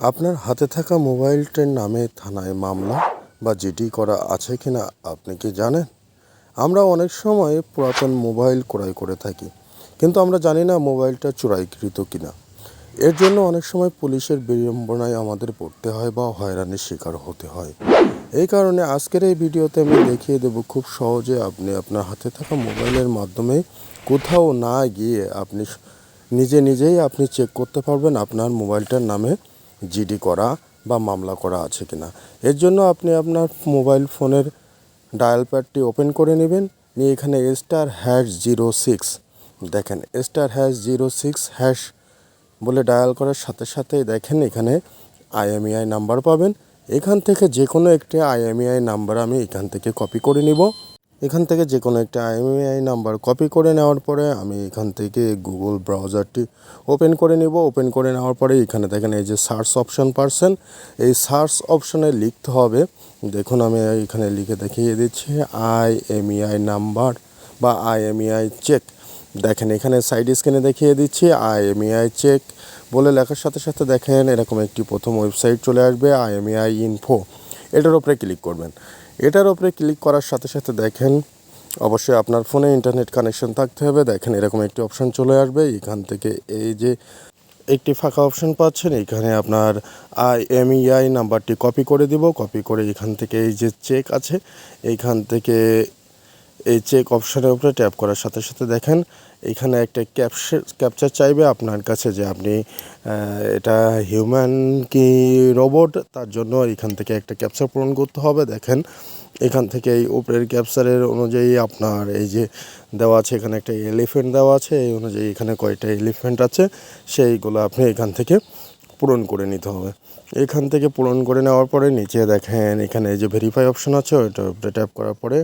আপনার হাতে থাকা মোবাইলটার নামে থানায় মামলা বা জিডি করা আছে কি না আপনি কি জানেন? আমরা অনেক সময় পুরাতন মোবাইল ক্রয় করে থাকি, কিন্তু আমরা জানি না মোবাইলটা চোরাইকৃত কিনা। এর জন্য অনেক সময় পুলিশের বিড়ম্বনায় আমাদের পড়তে হয় বা হয়রানির শিকার হতে হয়। এই কারণে আজকের এই ভিডিওতে আমি দেখিয়ে দেব খুব সহজে আপনি আপনার হাতে থাকা মোবাইলের মাধ্যমে কোথাও না গিয়ে আপনি নিজে নিজেই আপনি চেক করতে পারবেন আপনার মোবাইলটার নামে জিডি করা বা মামলা করা আছে কিনা। এর জন্য আপনি আপনার মোবাইল ফোনের ডায়াল প্যাডটি ওপেন করে নেবেন। নিয়ে এখানে স্টার হ্যাশ জিরো সিক্স দেখেন। Star hash zero six hash বলে ডায়াল করার সাথে সাথে দেখেন এখানে আইএমইআই নাম্বার পাবেন। এখান থেকে যে কোনো একটি আইএমইআই নাম্বার আমি এখান থেকে কপি করে নিব। এখান থেকে যে কোনো একটা আইএমইআই নাম্বার কপি করে নেওয়ার পরে আমি এখান থেকে গুগল ব্রাউজারটি ওপেন করে নিব। ওপেন করে নেওয়ার পরে এখানে দেখেন এই যে সার্চ অপশন পারছেন এই সার্চ অপশনে লিখতে হবে। দেখুন, আমি এখানে লিখে দেখিয়ে দিচ্ছি আইএমইআই নাম্বার বা আইএমইআই চেক দেখেন, এখানে সাইড স্ক্রিনে দেখিয়ে দিচ্ছি আইএমইআই চেক বলে লেখার সাথে সাথে দেখেন এরকম একটি প্রথম ওয়েবসাইট চলে আসবে আইএমইআই ইনফো এটার উপরে ক্লিক করবেন। এটার ওপরে ক্লিক করার সাথে সাথে দেখেন, অবশ্যই আপনার ফোনে ইন্টারনেট কানেকশন থাকতে হবে। দেখেন এরকম একটি অপশন চলে আসবে। এখান থেকে এই যে একটি ফাঁকা অপশন পাচ্ছেন, এখানে আপনার আই এম ইআই নাম্বারটি কপি করে দিব। কপি করে এখান থেকে এই যে চেক আছে এইখান থেকে এই চেক অপশনের উপরে ট্যাপ করার সাথে সাথে দেখেন, এখানে একটা ক্যাপচার ক্যাপচার চাইবে আপনার কাছে যে আপনি এটা হিউম্যান কি রোবট তার জন্য এখান থেকে একটা ক্যাপচার পূরণ করতে হবে। দেখেন, এখান থেকে এই উপরের ক্যাপচারের অনুযায়ী আপনার এই যে দেওয়া আছে, এখানে একটা এলিফেন্ট দেওয়া আছে, এই অনুযায়ী এখানে কয়টা এলিফেন্ট আছে, সেইগুলো আপনি এখান থেকে পূরণ করে নিতে হবে এখান থেকে পূরণ করে নেওয়ার পরে নিচে দেখেন, এখানে যে ভেরিফাই অপশন আছে ওইটার উপরে ট্যাপ করার পরে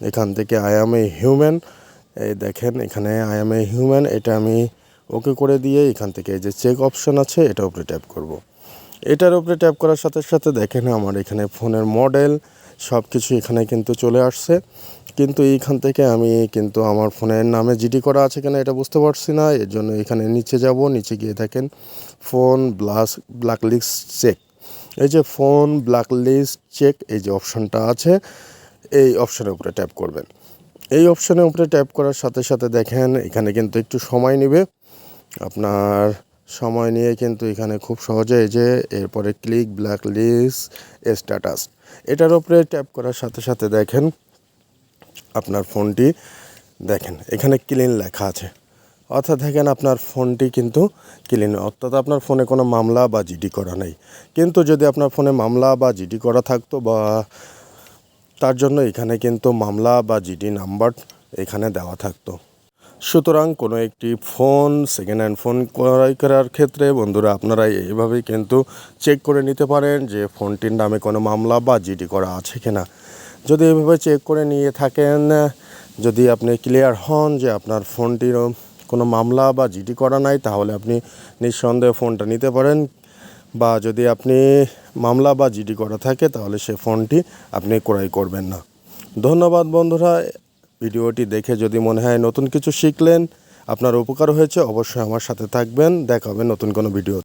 এখান থেকে আই অ্যাম এ হিউম্যান এই দেখেন এখানে আই অ্যাম এ হিউম্যান এটা আমি ওকে করে দিয়ে এখান থেকে যে চেক অপশন আছে এটার ওপরে ট্যাপ করব। এটার ওপরে ট্যাপ করার সাথে সাথে দেখেন আমার এখানে ফোনের মডেল সব কিছু এখানে কিন্তু চলে আসছে। কিন্তু এইখান থেকে আমি কিন্তু আমার ফোনের নামে জিডি করা আছে কিনা এটা বুঝতে পারছি না। এর জন্য এখানে নিচে যাব, নিচে গিয়ে দেখেন ফোন ব্লাস ব্ল্যাক লিস্ট চেক এই যে ফোন ব্ল্যাক লিস্ট চেক এই যে অপশনটা আছে, এই অপশনের উপরে ট্যাপ করবেন। এই অপশনের উপরে ট্যাপ করার সাথে সাথে দেখেন এখানে কিন্তু একটু সময় নেবে। আপনার সময় নিয়ে কিন্তু এখানে খুব সহজে যে এরপরে ক্লিক ব্ল্যাক লিস্ট স্ট্যাটাস এটার উপরে ট্যাপ করার সাথে সাথে দেখেন আপনার ফোনটি দেখেন, এখানে ক্লিন লেখা আছে। অর্থাৎ দেখেন আপনার ফোনটি কিন্তু ক্লিন অর্থাৎ আপনার ফোনে কোনো মামলা বা জিডি করা নেই। কিন্তু যদি আপনার ফোনে মামলা বা জিডি করা থাকতো বা তার জন্য এখানে কিন্তু মামলা বা জিডি নাম্বার এখানে দেওয়া থাকতো। সুতরাং কোনো একটি ফোন সেকেন্ড হ্যান্ড ফোন ক্রয় করার ক্ষেত্রে বন্ধুরা আপনারা এইভাবেই কিন্তু চেক করে নিতে পারেন যে ফোনটির নামে কোনো মামলা বা জিডি করা আছে কিনা। যদি এভাবে চেক করে নিয়ে থাকেন, যদি আপনি ক্লিয়ার হন যে আপনার ফোনটির কোনো মামলা বা জিডি করা নাই, তাহলে আপনি নিঃসন্দেহে ফোনটা নিতে পারেন। বা যদি আপনি মামলা বা জিডি করা থাকে, তাহলে সে ফোনটি আপনি ক্রয় করবেন না। ধন্যবাদ বন্ধুরা। ভিডিওটি দেখে যদি মনে হয় নতুন কিছু শিখলেন, আপনার উপকার হয়েছে, অবশ্যই আমার সাথে থাকবেন। দেখা হবে নতুন কোনো ভিডিও